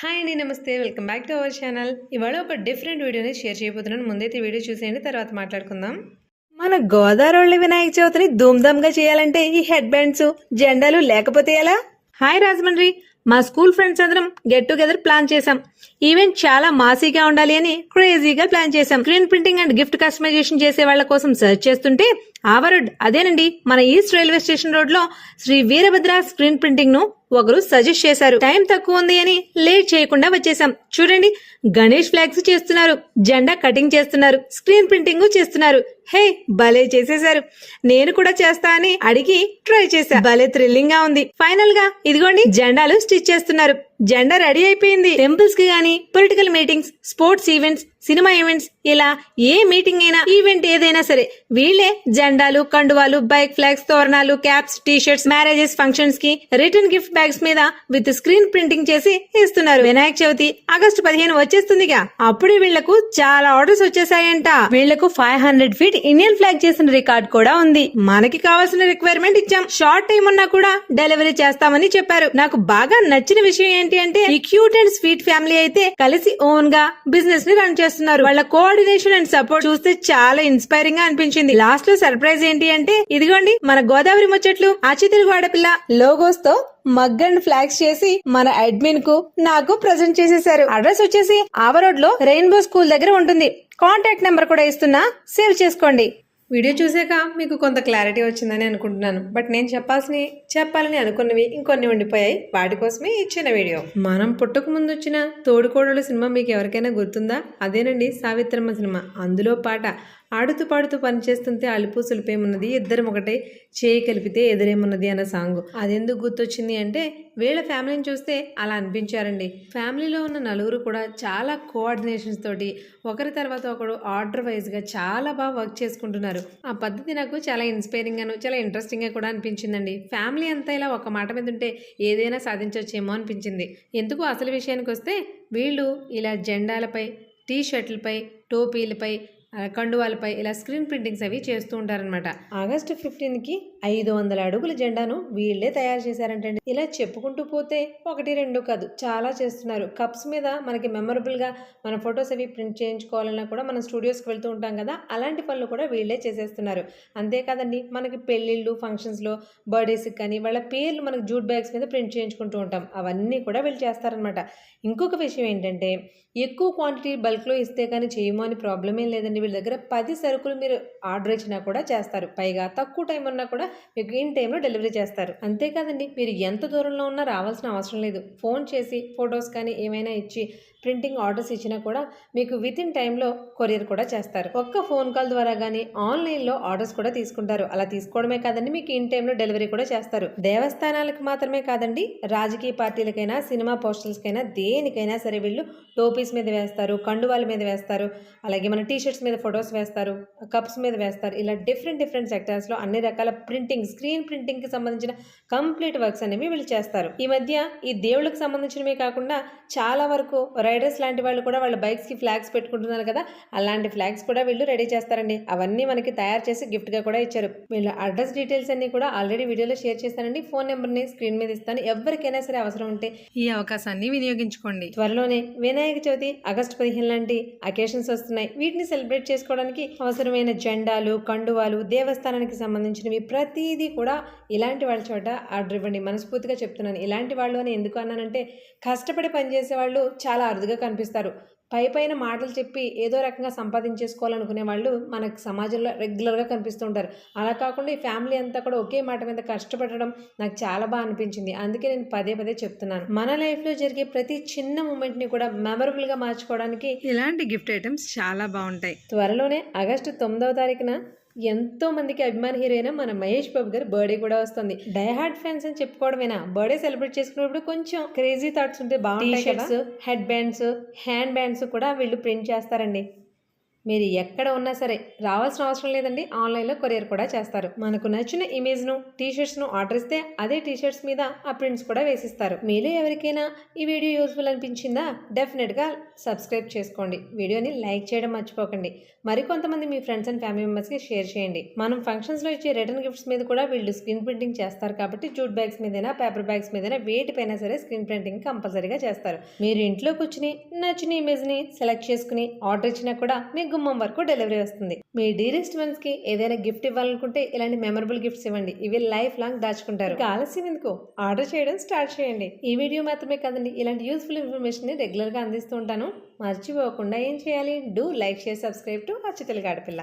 Hi అండి నమస్తే. Welcome back to our channel. ఇవాళ ఒక డిఫరెంట్ వీడియోని షేర్ చేయబోతున్నాను. ముందైతే వీడియో చూసేయండి తర్వాత మాట్లాడుకుందాం. మన గోదావరి వినాయక చవితిని ధూమ్ధామ్గా చేయాలంటే ఈ హెడ్ బ్యాండ్స్ జెండాలు లేకపోతే ఎలా? హాయ్ రాజమండ్రి. మా స్కూల్ ఫ్రెండ్స్ అందరం గెట్ టుగెదర్ ప్లాన్ చేశాం. ఈవెంట్ చాలా మాసీగా ఉండాలి అని క్రేజీగా ప్లాన్ చేశాం. Screen printing and gift customisation చేసే వాళ్ళ కోసం సెర్చ్ చేస్తుంటే ఆవరుడ్ అదేనండి. మన ఈస్ట్ రైల్వే స్టేషన్ రోడ్లో శ్రీ వీరభద్ర స్క్రీన్ ప్రింటింగ్ను ఒకరు సజెస్ట్ చేశారు. టైం తక్కువ ఉంది అని లేట్ చేయకుండా వచ్చేసాం చూడండి గణేష్ ఫ్లాగ్స్ చేస్తున్నారు. జెండా కటింగ్ చేస్తున్నారు. స్క్రీన్ ప్రింటింగ్ చేస్తున్నారు. హే భలే చేసేశారు. నేను కూడా చేస్తా అని అడిగి ట్రై చేశా. భలే థ్రిల్లింగ్గా ఉంది. ఫైనల్గా ఇదిగోండి జెండాలు స్టిచ్ చేస్తున్నారు. జెండా రెడీ అయిపోయింది. టెంపుల్స్కి గానీ political meetings sports events cinema events ఇలా ఏ మీటింగ్ అయినా ఈవెంట్ ఏదైనా సరే వీళ్ళే జెండాలు కండువాలు బైక్ ఫ్లాగ్స్ తోరణాలు క్యాప్స్ టీషర్ట్స్ మ్యారేజెస్ ఫంక్షన్స్కి రిటర్న్ గిఫ్ట్ బ్యాగ్స్ మీద విత్ స్క్రీన్ ప్రింటింగ్ చేసి ఇస్తున్నారు. వినాయక చవితి ఆగస్టు పదిహేను వచ్చేస్తుందిగా. అప్పుడే వీళ్ళకు చాలా ఆర్డర్స్ వచ్చేసాయంట. వీళ్ళకు five hundred feet Indian flag చేసిన రికార్డ్ కూడా ఉంది. మనకి కావాల్సిన రిక్వైర్మెంట్ ఇచ్చాం. షార్ట్ టైం ఉన్నా కూడా డెలివరీ చేస్తామని చెప్పారు. నాకు బాగా నచ్చిన విషయం ఏంటి అంటే ఈ క్యూట్ అండ్ స్వీట్ ఫ్యామిలీ అయితే కలిసి ఓన్గా బిజినెస్ని రన్ చేస్తున్నారు. వాళ్ళ కోఆర్డినేషన్ అండ్ సపోర్ట్ చూస్తే చాలా ఇన్స్పైరింగ్గా అనిపించింది. లాస్ట్లో సర్ప్రైజ్ ఏంటి అంటే ఇదిగోండి మన గోదావరి ముచ్చట్లు. అచి తెలుగు ఆడపిల్ల లోగోస్తో మగ్ అండ్ ఫ్లాగ్స్ చేసి మన అడ్మిన్కు నాకు ప్రజెంట్ చేసేసారు అడ్రస్ వచ్చేసి ఆవరోడ్లో రెయిన్బో స్కూల్ దగ్గర ఉంటుంది. కాంటాక్ట్ నెంబర్ కూడా ఇస్తున్నా సేవ్ చేసుకోండి. వీడియో చూసాక మీకు కొంత క్లారిటీ వచ్చిందని అనుకుంటున్నాను. బట్ నేను చెప్పాల్సినవి చెప్పాలని అనుకున్నవి ఇంకొన్ని ఉండిపోయాయి. వాటి కోసమే ఇచ్చిన వీడియో. మనం పుట్టక ముందు వచ్చిన తోడుకోడలు సినిమా మీకు ఎవరికైనా గుర్తుందా? అదేనండి సావిత్రమ్మ సినిమా. అందులో పాట ఆడుతూ పాడుతూ పనిచేస్తుంటే అలుపు సులిపేమున్నది ఇద్దరం ఒకటే చేయి కలిపితే ఎదురేమున్నది అన్న సాంగ్. అదెందుకు గుర్తొచ్చింది అంటే వీళ్ళ ఫ్యామిలీని చూస్తే అలా అనిపించారండి. ఫ్యామిలీలో ఉన్న నలుగురు కూడా చాలా కోఆర్డినేషన్స్ తోటి ఒకరి తర్వాత ఒకడు ఆర్డర్ వైజ్గా చాలా బాగా వర్క్ చేసుకుంటున్నారు. ఆ పద్ధతి నాకు చాలా ఇన్స్పైరింగ్గాను చాలా ఇంట్రెస్టింగ్గా కూడా అనిపించిందండి. ఫ్యామిలీ అంతా ఇలా ఒక మాట మీద ఉంటే ఏదైనా సాధించవచ్చేమో అనిపించింది. ఎందుకు అసలు విషయానికి వస్తే వీళ్ళు ఇలా జెండాలపై టీ షర్ట్లపై టోపీలపై కండువాలపై ఇలా స్క్రీన్ ప్రింటింగ్స్ అవి చేస్తూ ఉంటారనమాట ఆగస్టు ఫిఫ్టీన్కి ఐదు వందల అడుగుల జెండాను వీళ్ళే తయారు చేశారంటండి. ఇలా చెప్పుకుంటూ పోతే ఒకటి రెండు కాదు చాలా చేస్తున్నారు. కప్స్ మీద మనకి మెమరబుల్గా మన ఫొటోస్ అవి ప్రింట్ చేయించుకోవాలన్నా కూడా మనం స్టూడియోస్కి వెళ్తూ ఉంటాం కదా అలాంటి పనులు కూడా వీళ్ళే చేసేస్తున్నారు. అంతేకాదండి మనకి పెళ్ళిళ్ళు ఫంక్షన్స్లో బర్త్డేస్కి కానీ వాళ్ళ పేర్లు మనకి జూట్ బ్యాగ్స్ మీద ప్రింట్ చేయించుకుంటూ ఉంటాం. అవన్నీ కూడా వీళ్ళు చేస్తారనమాట ఇంకొక విషయం ఏంటంటే ఎక్కువ క్వాంటిటీ బల్క్లో ఇస్తే కానీ చేయమో అని ప్రాబ్లం ఏం లేదండి. వీళ్ళ దగ్గర పది సరుకులు మీరు ఆర్డర్ ఇచ్చినా కూడా చేస్తారు. పైగా తక్కువ టైం ఉన్నా కూడా మీకు ఇన్ టైంలో డెలివరీ చేస్తారు. అంతేకాదండి మీరు ఎంత దూరంలో ఉన్నా రావాల్సిన అవసరం లేదు. ఫోన్ చేసి ఫొటోస్ కానీ ఏమైనా ఇచ్చి ప్రింటింగ్ ఆర్డర్స్ ఇచ్చినా కూడా మీకు విత్ ఇన్ టైంలో కొరియర్ కూడా చేస్తారు. ఒక్క ఫోన్ కాల్ ద్వారా కానీ ఆన్లైన్లో ఆర్డర్స్ కూడా తీసుకుంటారు. అలా తీసుకోవడమే కాదండి మీకు ఇన్ టైంలో డెలివరీ కూడా చేస్తారు. దేవస్థానాలకు మాత్రమే కాదండి రాజకీయ పార్టీలకైనా సినిమా పోస్టర్స్కైనా దేనికైనా సరే వీళ్ళు టోపీస్ మీద వేస్తారు కండువాల మీద వేస్తారు. అలాగే మన టీ షర్ట్స్ మీద ఫొటోస్ వేస్తారు కప్స్ మీద వేస్తారు. ఇలా డిఫరెంట్ డిఫరెంట్ సెక్టర్స్లో అన్ని రకాల ప్రింటింగ్ స్క్రీన్ ప్రింటింగ్కి సంబంధించిన కంప్లీట్ వర్క్స్ అనేవి వీళ్ళు చేస్తారు. ఈ మధ్య ఈ దేవుళ్ళకి సంబంధించినవే కాకుండా చాలా వరకు రైడర్స్ లాంటి వాళ్ళు కూడా వాళ్ళ బైక్స్కి ఫ్లాగ్స్ పెట్టుకుంటున్నారు కదా అలాంటి ఫ్లాగ్స్ కూడా వీళ్ళు రెడీ చేస్తారండి. అవన్నీ మనకి తయారు చేసి గిఫ్ట్గా కూడా ఇచ్చారు. వీళ్ళ అడ్రస్ డీటెయిల్స్ అన్ని కూడా ఆల్రెడీ వీడియోలో షేర్ చేస్తానండి ఫోన్ నెంబర్ని స్క్రీన్ మీద ఇస్తాను. ఎవరికైనా సరే అవసరం ఉంటే ఈ అవకాశాన్ని వినియోగించుకోండి. త్వరలోనే వినాయక చవితి ఆగస్టు పదిహేను లాంటి అకేషన్స్ వస్తున్నాయి. వీటిని సెలబ్రేట్ చేసుకోవడానికి అవసరమైన జెండాలు కండువాలు దేవస్థానానికి సంబంధించినవి ప్రతిదీ కూడా ఇలాంటి వాళ్ళ చోట ఆర్డర్ ఇవ్వండి. మనస్ఫూర్తిగా చెప్తున్నాను. ఇలాంటి వాళ్ళు అని ఎందుకు అన్నానంటే కష్టపడి పనిచేసే వాళ్ళు చాలా అరుదుగా కనిపిస్తారు. పై పైన మాటలు చెప్పి ఏదో రకంగా సంపాదించేసుకోవాలనుకునే వాళ్ళు మనకు సమాజంలో రెగ్యులర్గా కనిపిస్తూ ఉంటారు. అలా కాకుండా ఈ ఫ్యామిలీ అంతా కూడా ఒకే మాట మీద కష్టపడడం నాకు చాలా బాగా అనిపించింది. అందుకే నేను పదే పదే చెప్తున్నాను. మన లైఫ్లో జరిగే ప్రతి చిన్న మూమెంట్ని కూడా మెమరబుల్గా మార్చుకోవడానికి ఇలాంటి గిఫ్ట్ ఐటమ్స్ చాలా బాగుంటాయి. త్వరలోనే ఆగస్టు తొమ్మిదవ తారీఖున ఎంతో మందికి అభిమాన హీరోయిన మన మహేష్ బాబు గారి బర్త్డే కూడా వస్తుంది. డైహార్డ్ ఫ్యాన్స్ అని చెప్పుకోవడమేనా? బర్త్డే సెలబ్రేట్ చేసుకున్నప్పుడు కొంచెం క్రేజీ థాట్స్ ఉంటే బాగుంటాయి హెడ్ బ్యాండ్స్ హ్యాండ్ బ్యాండ్స్ కూడా వీళ్ళు ప్రింట్ చేస్తారండి. మీరు ఎక్కడ ఉన్నా సరే రావాల్సిన అవసరం లేదండి. ఆన్లైన్లో కొరియర్ కూడా చేస్తారు. మనకు నచ్చిన ఇమేజ్ను టీషర్ట్స్ను ఆర్డర్ ఇస్తే అదే టీషర్ట్స్ మీద ఆ ప్రింట్స్ కూడా వేసిస్తారు. మీలో ఎవరికైనా ఈ వీడియో యూస్ఫుల్ అనిపించిందా? డెఫినెట్గా సబ్స్క్రైబ్ చేసుకోండి. వీడియోని లైక్ చేయడం మర్చిపోకండి. మరికొంతమంది మీ ఫ్రెండ్స్ అండ్ ఫ్యామిలీ మెంబర్స్కి షేర్ చేయండి. మనం ఫంక్షన్స్లో ఇచ్చే రిటర్న్ గిఫ్ట్స్ మీద కూడా వీళ్ళు స్క్రీన్ ప్రింటింగ్ చేస్తారు కాబట్టి జూట్ బ్యాగ్స్ మీదైనా పేపర్ బ్యాగ్స్ మీదైనా వేటిపైనా సరే స్క్రీన్ ప్రింటింగ్ కంపల్సరీగా చేస్తారు. మీరు ఇంట్లో కూర్చుని నచ్చిన ఇమేజ్ని సెలెక్ట్ చేసుకుని ఆర్డర్ ఇచ్చినా కూడా మీకు గుమ్మం వరకు డెలివరీ వస్తుంది. మీ డీరెస్ట్ వన్స్కి ఏదైనా గిఫ్ట్ ఇవ్వాలనుకుంటే ఇలాంటి మెమరబుల్ గిఫ్ట్స్ ఇవ్వండి. ఇవి లైఫ్ లాంగ్ దాచుకుంటారు. ఇంకా ఆలస్యం ఎందుకు? ఆర్డర్ చేయడం స్టార్ట్ చేయండి. ఈ వీడియో మాత్రమే కాదండి ఇలాంటి యూస్ఫుల్ ఇన్ఫర్మేషన్ని రెగ్యులర్గా అందిస్తూ ఉంటాను. మర్చిపోకుండా ఏం చేయాలి? Do like share subscribe to Acchi Aadapilla